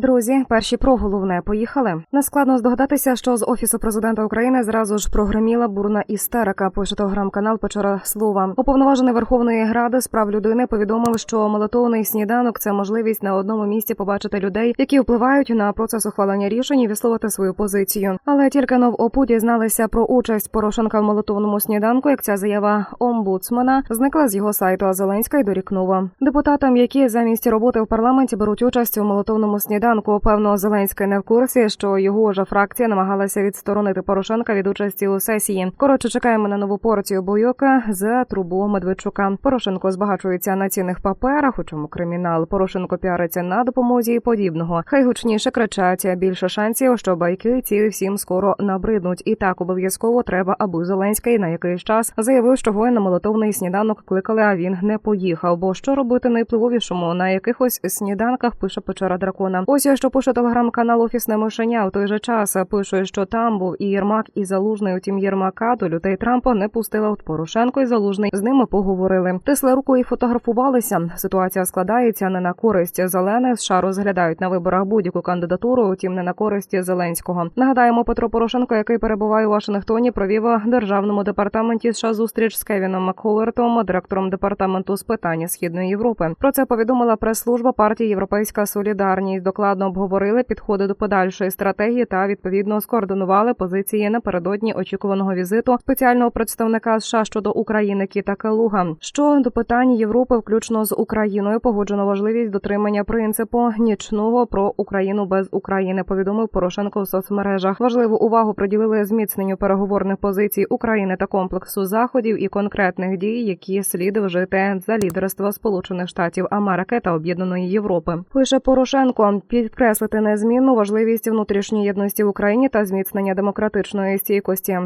Друзі, перші про головне поїхали. Нескладно здогадатися, що з офісу президента України зразу ж прогреміла бурна істерика. Пише телеграм-канал Печора Слова. Уповноважений Верховної Ради з прав людини повідомив, що молотовний сніданок це можливість на одному місці побачити людей, які впливають на процес ухвалення рішень і висловити свою позицію. Але тільки но в ОПУ дізналися про участь Порошенка в молотовному сніданку, як ця заява омбудсмена зникла з його сайту. Зеленська й дорікнула депутатам, які замість роботи в парламенті беруть участь у молотовному сніданку. Певно, Зеленський не в курсі, що його ж фракція намагалася відсторонити Порошенка від участі у сесії. Коротше, чекаємо на нову порцію бойока за трубу Медведчука. Порошенко збагачується на цінних паперах, у чому кримінал. Порошенко піариться на допомозі і подібного. Хай гучніше кричать. Більше шансів, що байки ці всім скоро набриднуть. І так обов'язково треба, аби Зеленський на якийсь час заявив, що його на молотовний сніданок кликали, а він не поїхав. Бо що робити найвпливовішому на якихось сніданках пише печера дракона. Ось що пише телеграм-канал Офісне мишеня. У той же час пише, що там був і Єрмак, і Залужний. Утім, Єрмака до людей Трампа не пустила. От Порошенко і Залужний з ними поговорили. Тисли руку і фотографувалися. Ситуація складається не на користь зелених. США розглядають на виборах будь-яку кандидатуру, утім не на користь Зеленського. Нагадаємо, Петро Порошенко, який перебуває у Вашингтоні, провів державному департаменті США зустріч з Кевіном Макховертом, директором департаменту з питань східної Європи. Про це повідомила прес-служба партії Європейська Солідарність. Докладно обговорили підходи до подальшої стратегії та відповідно скоординували позиції напередодні очікуваного візиту спеціального представника США щодо України Кіта Калуга. Що до питань Європи, включно з Україною, погоджено важливість дотримання принципу нічного про Україну без України. Повідомив Порошенко у соцмережах. Важливу увагу приділили зміцненню переговорних позицій України та комплексу заходів і конкретних дій, які слід вжити за лідерства Сполучених Штатів Америки та Об'єднаної Європи. Пише Порошенко підкреслити незмінну важливість внутрішньої єдності в Україні та зміцнення демократичної стійкості.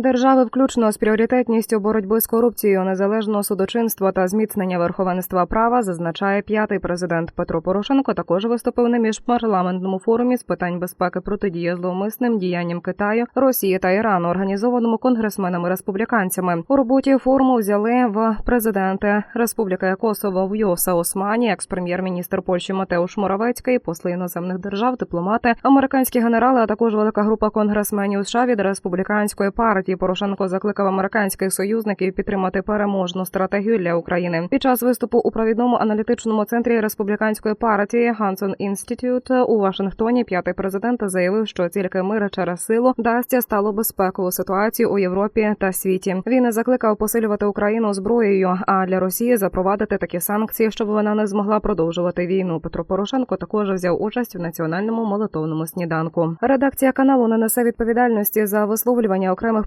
Держави, включно з пріоритетністю боротьби з корупцією, незалежного судочинства та зміцнення верховенства права, зазначає п'ятий президент Петро Порошенко. Також виступив на міжпарламентному форумі з питань безпеки протидії зловмисним діянням Китаю, Росії та Ірану, організованому конгресменами республіканцями. У роботі форуму взяли в президенти Республіки Косово в Йоса Османі, екс-прем'єр-міністр Польщі Матеуш Моравецький, посли іноземних держав, дипломати, американські генерали, а також велика група конгресменів США від республіканської партії. Порошенко закликав американських союзників підтримати переможну стратегію для України. Під час виступу у провідному аналітичному центрі республіканської партії Hanson Institute у Вашингтоні. П'ятий президент заявив, що тільки мир через силу дасть стало безпекову ситуацію у Європі та світі. Він закликав посилювати Україну зброєю, а для Росії запровадити такі санкції, щоб вона не змогла продовжувати війну. Петро Порошенко також взяв участь в національному молитовному сніданку. Редакція каналу не несе відповідальності за висловлювання окремих